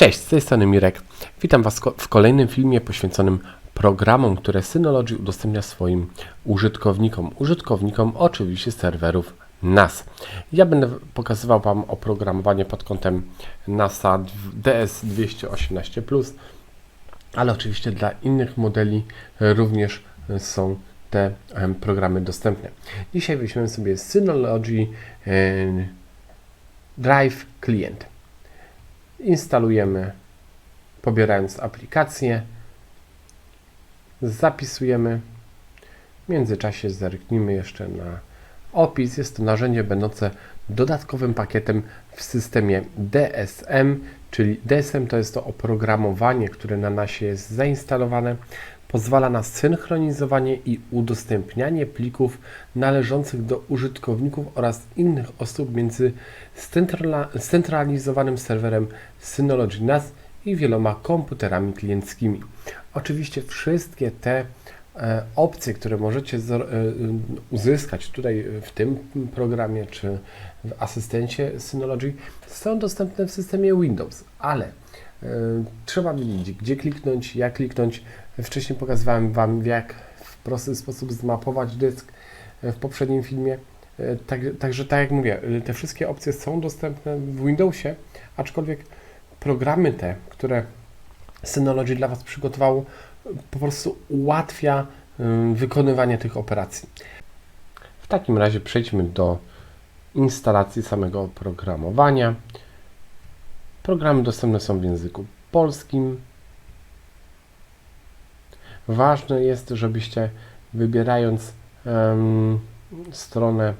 Cześć, z tej strony Mirek. Witam Was w kolejnym filmie poświęconym programom, które Synology udostępnia swoim użytkownikom. Użytkownikom oczywiście serwerów NAS. Ja będę pokazywał Wam oprogramowanie pod kątem NASA DS218+, ale oczywiście dla innych modeli również są te programy dostępne. Dzisiaj weźmiemy sobie Synology Drive Client instalujemy, pobierając aplikację, zapisujemy. W międzyczasie zerknijmy jeszcze na opis. Jest to narzędzie będące dodatkowym pakietem w systemie DSM, czyli DSM to jest to oprogramowanie, które na nasie jest zainstalowane. Pozwala na synchronizowanie i udostępnianie plików należących do użytkowników oraz innych osób między scentralizowanym serwerem Synology NAS i wieloma komputerami klienckimi. Oczywiście wszystkie te e, opcje, które możecie e, y, uzyskać tutaj w tym programie czy w asystencie Synology są dostępne w systemie Windows, ale e, trzeba wiedzieć, gdzie kliknąć, jak kliknąć. Wcześniej pokazywałem Wam, jak w prosty sposób zmapować dysk e, w poprzednim filmie. E, Tak, także tak jak mówię, e, te wszystkie opcje są dostępne w Windowsie, aczkolwiek programy te, które Synology dla Was przygotowało, po prostu ułatwia wykonywanie tych operacji. W takim razie przejdźmy do instalacji samego oprogramowania. Programy dostępne są w języku polskim. Ważne jest, żebyście wybierając em, stronę,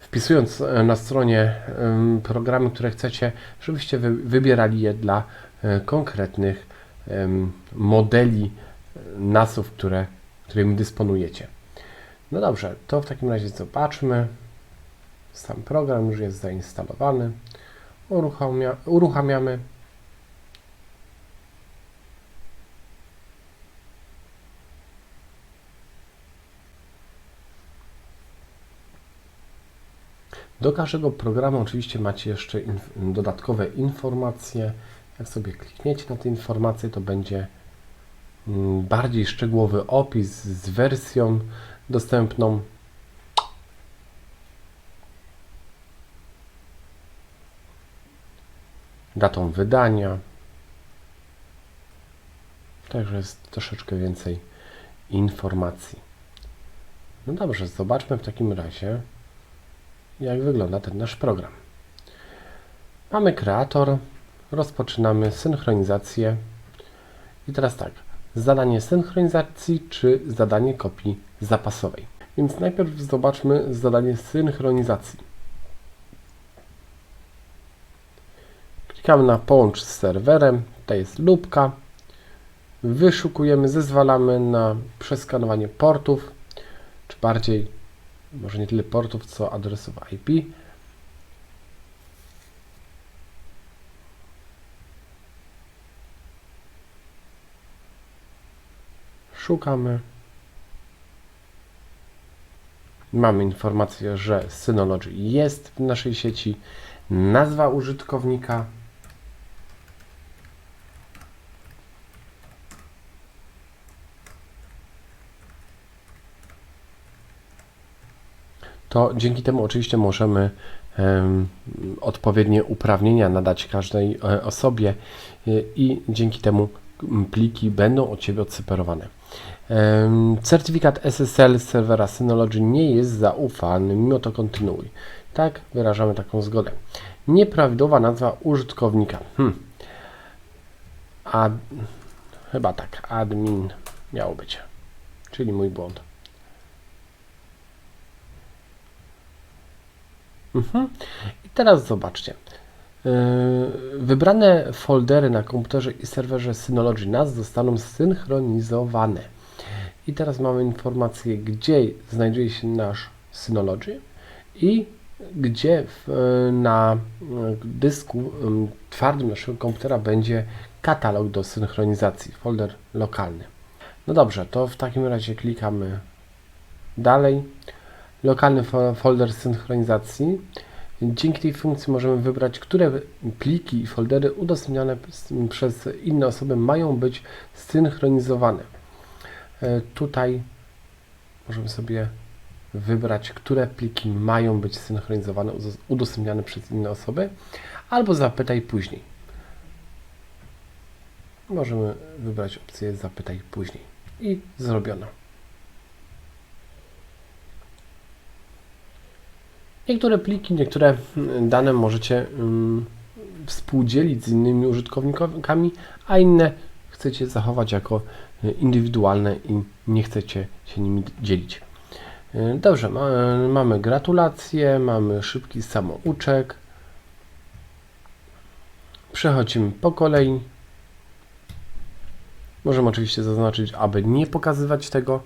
wpisując e, na stronie em, programy, które chcecie, żebyście wy, wybierali je dla e, konkretnych em, modeli e, NAS-ów, które, którymi dysponujecie. No dobrze, to w takim razie zobaczmy. Sam program już jest zainstalowany. Uruchamia, uruchamiamy. Do każdego programu oczywiście macie jeszcze inf dodatkowe informacje. Jak sobie klikniecie na te informacje, to będzie mm, bardziej szczegółowy opis z wersją dostępną. Datą wydania. Także jest troszeczkę więcej informacji. No dobrze, zobaczmy w takim razie, jak wygląda ten nasz program. Mamy kreator, rozpoczynamy synchronizację. I teraz tak, zadanie synchronizacji czy zadanie kopii zapasowej. Więc najpierw zobaczmy zadanie synchronizacji. Klikamy na połącz z serwerem, to jest lubka. Wyszukujemy, zezwalamy na przeskanowanie portów, czy bardziej może nie tyle portów, co adresów IP. Szukamy. Mamy informację, że Synology jest w naszej sieci. Nazwa użytkownika. To dzięki temu oczywiście możemy em, odpowiednie uprawnienia nadać każdej e, osobie y, i dzięki temu pliki będą od Ciebie odseparowane. Certyfikat SSL z serwera Synology nie jest zaufany, mimo to kontynuuj. Tak, wyrażamy taką zgodę. Nieprawidłowa nazwa użytkownika. Hmm. Ad, chyba tak, admin miało być, czyli mój błąd. Mhm. I teraz zobaczcie. Yy, Wybrane foldery na komputerze i serwerze Synology NAS zostaną zsynchronizowane. I teraz mamy informację, gdzie znajduje się nasz Synology i gdzie w, na dysku twardym naszego komputera będzie katalog do synchronizacji, folder lokalny. No dobrze, to w takim razie klikamy dalej lokalny fo- folder synchronizacji. Dzięki tej funkcji możemy wybrać, które pliki i foldery udostępniane przez inne osoby mają być synchronizowane. E, Tutaj możemy sobie wybrać, które pliki mają być synchronizowane, udostępniane przez inne osoby, albo zapytaj później. Możemy wybrać opcję zapytaj później i zrobiono. Niektóre pliki, niektóre mm, dane możecie mm, współdzielić z innymi użytkownikami, a inne chcecie zachować jako y, indywidualne i nie chcecie się nimi dzielić. Y, Dobrze, ma, mamy gratulacje, mamy szybki samouczek. Przechodzimy po kolei. Możemy oczywiście zaznaczyć, aby nie pokazywać tego.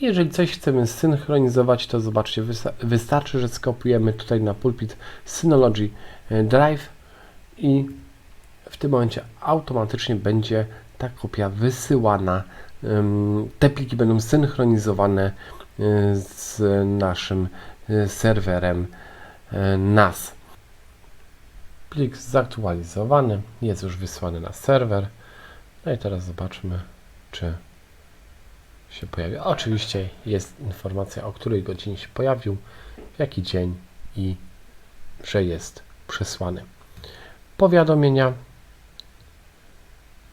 Jeżeli coś chcemy synchronizować, to zobaczcie, wysta- wystarczy, że skopiujemy tutaj na pulpit Synology e, Drive i w tym momencie automatycznie będzie ta kopia wysyłana. Te pliki będą synchronizowane y, z naszym y, serwerem NAS. Plik zaktualizowany, jest już wysłany na serwer. No i teraz zobaczmy, czy się pojawi. Oczywiście jest informacja, o której godzinie się pojawił, w jaki dzień i że jest przesłany. Powiadomienia,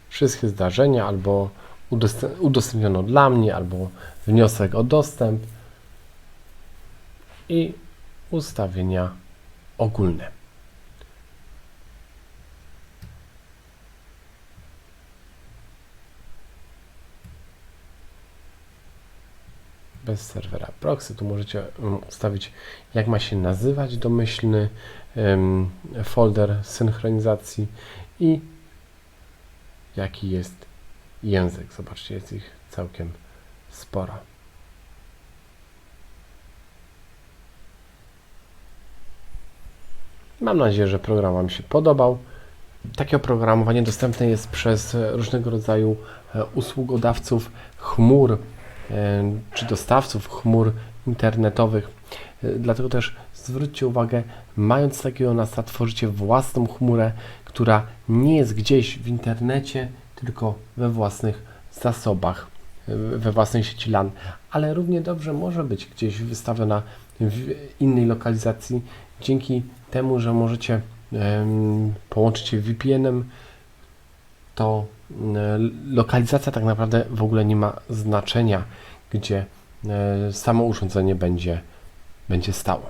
wszystkie zdarzenia albo udostęp- udostępniono dla mnie, albo wniosek o dostęp i ustawienia ogólne. Bez serwera proxy. Tu możecie um, ustawić, jak ma się nazywać domyślny folder synchronizacji i jaki jest język. Zobaczcie, jest ich całkiem sporo. Mam nadzieję, że program Wam się podobał. Takie oprogramowanie dostępne jest przez różnego rodzaju e, usługodawców chmur czy dostawców chmur internetowych. E, Dlatego też zwróćcie uwagę, mając takiego NASA, tworzycie własną chmurę, która nie jest gdzieś w internecie, tylko we własnych zasobach, e, we własnej sieci LAN, ale równie dobrze może być gdzieś wystawiona w innej lokalizacji, dzięki temu, że możecie em, połączyć się VPN-em, to e, lokalizacja tak naprawdę w ogóle nie ma znaczenia, gdzie e, samo urządzenie będzie, będzie stało.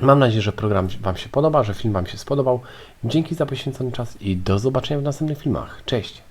Mam nadzieję, że program Wam się podoba, że film Wam się spodobał. Dzięki za poświęcony czas i do zobaczenia w następnych filmach. Cześć!